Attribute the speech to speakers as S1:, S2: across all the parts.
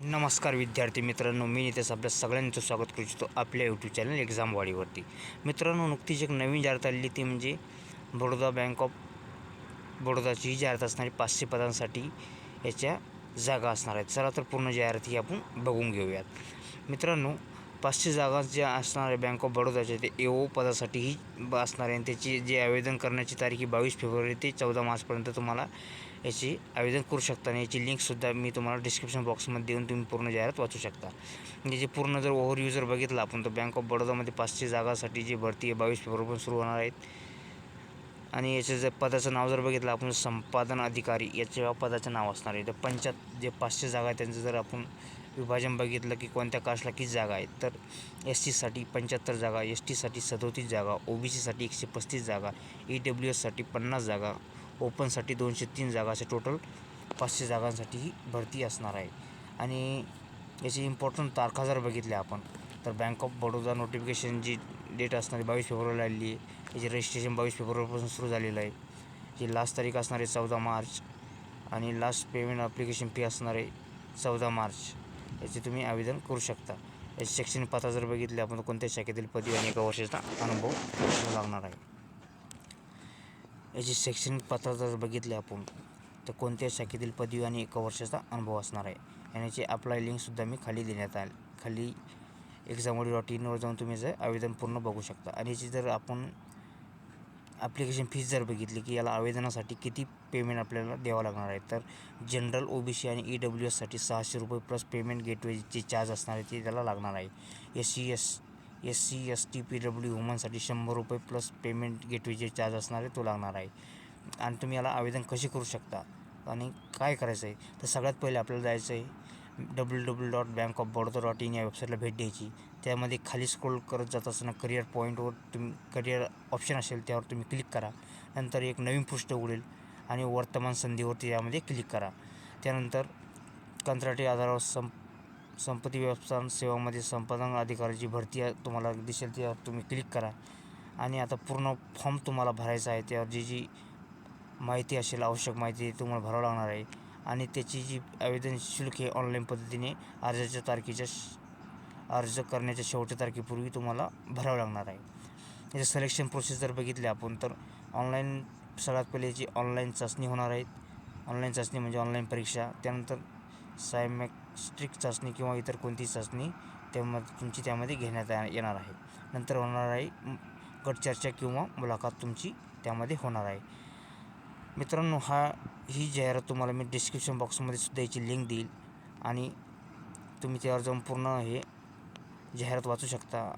S1: नमस्कार विद्यार्थी मित्रांनो मी नितेश आपल्या सगळ्यांचं स्वागत करू इच्छितो आपल्या यूट्यूब चॅनल एक्झाम वाडीवरती मित्रांनो नुकतीच एक नवीन जाहिरात आलेली ती म्हणजे बडोदा बँक ऑफ बडोदाची ही जाहिरात असणारी पाचशे पदांसाठी याच्या जागा असणार आहेत. चला तर पूर्ण जाहिरात ही आपण बघून घेऊयात. मित्रांनो पाचशे जागा ज्या असणारे बँक ऑफ बडोदाच्या ते ए ओ पदासाठीही ब- असणार आहे आणि त्याची जे आवेदन करण्याची तारीख ही बावीस फेब्रुवारी ते चौदा मार्चपर्यंत तुम्हाला याची आवेदन करू शकता आणि याची लिंकसुद्धा मी तुम्हाला डिस्क्रिप्शन बॉक्समध्ये देऊन तुम्ही पूर्ण जाहिरात वाचू शकता. म्हणजे जे पूर्ण जर ओव्हर जर बघितला आपण तर बँक ऑफ बडोदामध्ये पाचशे जागासाठी जी भरती आहे बावीस फेब्रुवारीपासून सुरू होणार आहेत. आणि याचं जर पदाचं नाव जर बघितलं आपण संपादन अधिकारी याच्या पदाचं नाव असणार आहे. तर पंचायत जे पाचशे जागा आहेत त्यांचं जर आपण विभाजन बघितलं की कोणत्या कास्टला किती जागा आहेत तर एस टीसाठी पंच्याहत्तर जागा एस टीसाठी सदोतीस जागा ओ बी सीसाठी एकशे पस्तीस जागा ई डब्ल्यू एससाठी पन्नास जागा ओपनसाठी दोनशे तीन जागा असे टोटल पाचशे जागांसाठी ही भरती असणार आहे. आणि याची इम्पॉर्टंट तारखा जर बघितल्या आपण तर बँक ऑफ बडोदा नोटिफिकेशन जी डेट असणार बावीस फेब्रुवारीला आलेली आहे याचे रजिस्ट्रेशन बावीस फेब्रुवारीपासून सुरू झालेलं आहे. जी लास्ट तारीख असणार आहे चौदा मार्च आणि लास्ट पेमेंट ॲप्लिकेशन फी असणार आहे चौदा मार्च. याचे तुम्ही आवेदन करू शकता. याची शैक्षणिक पात्र जर बघितले आपण तर कोणत्या शाखेतील पदवी आणि एका वर्षाचा अनुभव लागणार आहे. याची शैक्षणिक पात्र जर बघितले आपण तर कोणत्या शाखेतील पदवी आणि एका वर्षाचा अनुभव असणार आहे. आणि याची अप्लाय लिंकसुद्धा मी खाली देण्यात आली खाली एक्झामवडी डॉट इनवर जाऊन तुम्ही जर आवेदन पूर्ण बघू शकता. आणि याची जर आपण ॲप्लिकेशन फीस जर बघितली की याला आवेदनासाठी किती पेमेंट आपल्याला द्यावं लागणार आहे तर जनरल ओ बी सी आणि ई डब्ल्यू एससाठी सहाशे रुपये प्लस पेमेंट गेटवेचे चार्ज असणार आहे ते त्याला लागणार आहे. S C S S C S T P W वुमनसाठी शंभर रुपये प्लस पेमेंट गेटवेचे चार्ज असणार आहे तो लागणार आहे. आणि तुम्ही याला आवेदन कसे करू शकता? आणि काय करायचं आहे तर सगळ्यात पहिले आपल्याला जायचं आहे W W dot bank of Baroda dot in या वेबसाईटला भेट द्यायची. त्यामध्ये खाली स्क्रोल करत जात असताना करिअर पॉईंटवर तुम्ही करिअर ऑप्शन असेल त्यावर तुम्ही क्लिक करा. नंतर एक नवीन पृष्ठ उघडेल आणि वर्तमान संधीवरती यामध्ये क्लिक करा. त्यानंतर कंत्राटी आधारावर संप संपत्ती व्यवस्थापन सेवामध्ये संपादन अधिकाऱ्याची भरती तुम्हाला दिसेल त्यावर तुम्ही क्लिक करा. आणि आता पूर्ण फॉर्म तुम्हाला भरायचा आहे. त्यावर जी जी माहिती असेल आवश्यक माहिती तुम्हाला भरावं लागणार आहे. आणि त्याची जी आवेदन शुल्क हे ऑनलाईन पद्धतीने अर्जाच्या तारखेच्या अर्ज करण्याच्या शेवटच्या तारखेपूर्वी तुम्हाला भरावं लागणार आहे. याचं सिलेक्शन प्रोसेस जर बघितली आपण तर ऑनलाईन सगळ्यात पहिले जी ऑनलाईन चाचणी होणार आहेत ऑनलाईन चाचणी म्हणजे ऑनलाईन परीक्षा त्यानंतर सायमॅस्ट्रिक चाचणी किंवा इतर कोणती चाचणी त्यामध्ये तुमची त्यामध्ये घेण्यात येणार आहे. नंतर होणार आहे गटचर्चा किंवा मुलाखत तुमची त्यामध्ये होणार आहे. मित्रांनो हा ही जाहिरात तुम्हाला मी डिस्क्रिप्शन बॉक्समध्ये सुद्धा याची लिंक देईल. आणि तुम्ही त्यावर जाऊन पूर्ण हे जाहिरात वाचू शकता.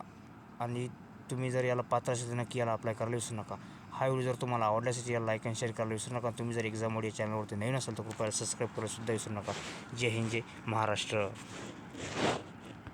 S1: आणि तुम्ही जर याला पात्र असेल तर नक्की याला अप्लाय करायला विसरू नका. हा व्हिडिओ जर तुम्हाला आवडला असेल तर याला लाईक अँड शेअर करायला विसरू नका. तुम्ही जर एक्झाम या चॅनलवरती नवीन असेल तर कृपया सबस्क्राईब करायला सुद्धा विसरू नका. जय हिंद जय महाराष्ट्र.